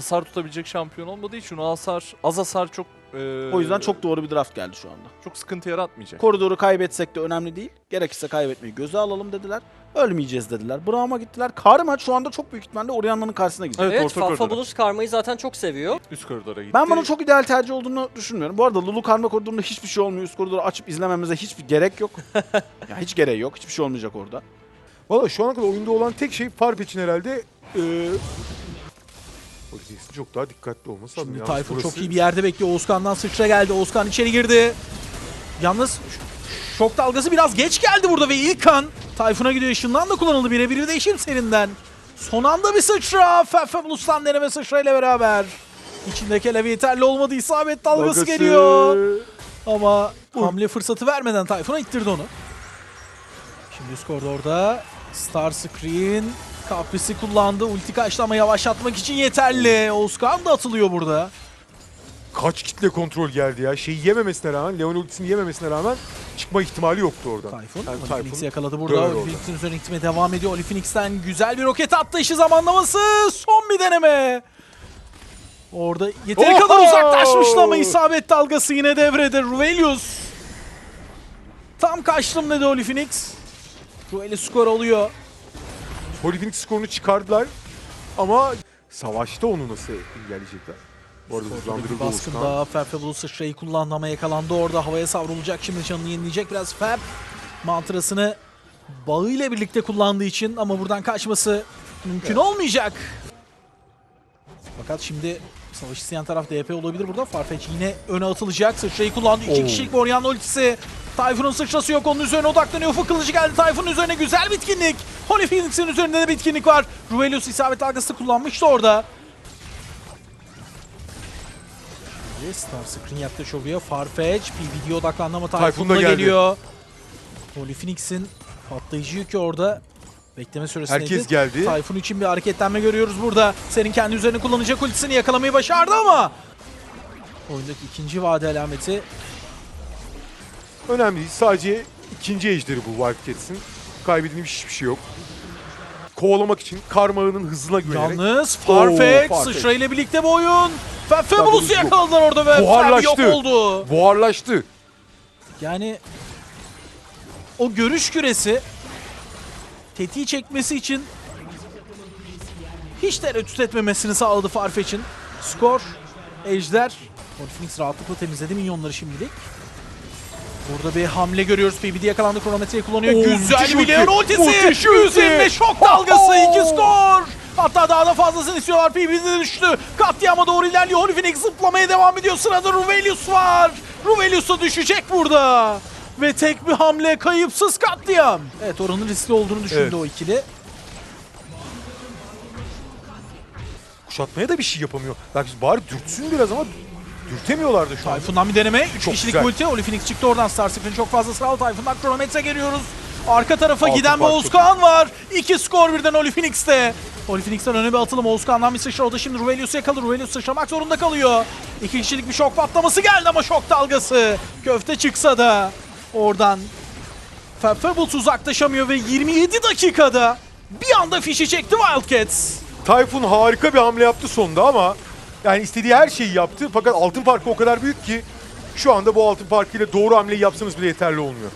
hasar tutabilecek şampiyon olmadığı için o hasar az hasar çok e, O yüzden çok doğru bir draft geldi şu anda. çok sıkıntı yaratmayacak. Koridoru kaybetsek de önemli değil. Gerekirse kaybetmeyi göze alalım dediler. Ölmeyeceğiz dediler. Braum'a gittiler. Karma şu anda çok büyük ihtimalle Orianna'nın karşısına gidecek. Evet, Evet, orta koridora. Fabulous Karma'yı zaten çok seviyor. Üst koridora gitti. Ben bunun çok ideal tercih olduğunu düşünmüyorum. Bu arada Lulu Karma koridorunda hiçbir şey olmuyor. Üst koridoru açıp izlememize hiçbir gerek yok. ya hiç gereği yok. Hiçbir şey olmayacak orada. Valla şu ana kadar oyunda olan tek şey Farfetch'in herhalde Odysseus'un çok daha dikkatli olması lazım. Şimdi Tayfun burası- çok iyi bir yerde bekliyor. Oğuzkan'dan sıçra geldi. Oğuzkan içeri girdi. Yalnız şok dalgası biraz geç geldi burada ve ilk kan Tayfun'a gidiyor. Işından da kullanıldı birebir bir değişim serinden. Son anda bir sıçra. Fefabulus'tan deneme sıçra ile beraber. İçindeki elevi yeterli olmadı. İsabet dalgası Dalgası. geliyor. Ama hamle fırsatı vermeden Tayfun'a ittirdi onu. Şimdi üst koridorda Star Screen kaprisi kullandı. Ulti kaçtı ama yavaşlatmak için yeterli. Oğuzkan da atılıyor burada. Kaç kitle kontrol geldi ya. Şeyi yememesine rağmen, Leon ultisini yememesine rağmen çıkma ihtimali yoktu orada. Tayfun. Yani Tayfun Phoenix'i yakaladı burada. Phoenix'in üzerine gitmeye devam ediyor. Phoenix'ten güzel bir roket attı. İşi zamanlaması. Son bir deneme. Orada yeteri Oho! kadar uzaklaşmıştı ama isabet dalgası yine devrede. Ruvelius. Tam kaçtım dedi Oli Phoenix. Ruvelius skor alıyor. Holy Phoenix skorunu çıkardılar ama savaşta onu nasıl engelleyecekler? Bu arada hızlandırıldı baskında Fabulous sıçrayı kullandı ama yakalandı orada. Havaya savrulacak şimdi canını yenileyecek. Biraz Fab mantrasını bağıyla birlikte kullandığı için ama buradan kaçması mümkün olmayacak. Fakat şimdi savaş isteyen taraf DP olabilir burada. Farfetch yine öne atılacak. Sıçrayı kullandı. İki kişilik Orianna ultisi. Tayfun'un sıçrası yok. Onun üzerine odaklanıyor. Ufuk kılıcı geldi. Tayfun'un üzerine güzel bitkinlik. Holy Phoenix'in üzerinde de bitkinlik var. Ruvelius isabet dalgası kullanmıştı orada. Star Screen yaklaşıyor. Farfetch PvD'ye odaklandı ama Tayfun da geliyor. Holy Phoenix'in patlayıcı yükü orada. Bekleme süresindeydi. Herkes geldi. Tayfun için bir hareketlenme görüyoruz burada. Senin kendi üzerine kullanacak ultisini yakalamayı başardı ama oyundaki ikinci vade alameti Önemli değil. Sadece ikinci ejderi bu Wildcats'in. Kaybedilmiş hiçbir şey yok. Kovalamak için Karma'nın hızına güvenerek Yalnız Farfetch sıçrayla birlikte bu oyun. Fabulous'u yakaladılar orada ve Fab yok oldu. buharlaştı. Yani o görüş küresi tetiği çekmesi için hiç tereddüt etmemesini sağladı Farfetch'in. Skor, Ejder. Phoenix rahatlıkla temizledi minyonları şimdilik. Burada bir hamle görüyoruz. PBD yakalandı. Kronometreyi kullanıyor. Oo, Güzel. Leon ultisi. Üzerine şok dalgası. iki skor. Hatta daha da fazlasını istiyorlar. PBD düştü. Katliama doğru ilerliyor. Holy Phoenix zıplamaya devam ediyor. Sırada Ruvelius var. Ruvelius da düşecek burada. Ve tek bir hamle kayıpsız katliam. Evet oranın riskli olduğunu düşündü Evet. o ikili. Kuşatmaya da bir şey yapamıyor. Bak bari dürtsün biraz ama dürtemiyorlar da şu an. Tayfun'dan bir deneme. 3 Çok kişilik güzel. ulti. Phoenix çıktı oradan. Star Screen çok fazla sıralı. Tayfun'dan kronometre geliyoruz. Arka tarafa Altı giden bir Oğuzkan var. İki skor birden. Holy Phoenix'ten öne bir atılım. Oğuzkan'dan bir sıçra. O da şimdi Ruvelius'u yakaladı. Ruvelius sıçramak zorunda kalıyor. İki kişilik bir şok patlaması geldi ama şok dalgası. Köfte çıksa da oradan Fab Fables uzaklaşamıyor ve 27 dakikada bir anda fişi çekti Wildcats. Tayfun harika bir hamle yaptı sonda ama yani istediği her şeyi yaptı fakat altın farkı o kadar büyük ki şu anda bu altın farkıyla doğru hamleyi yapsanız bile yeterli olmuyor.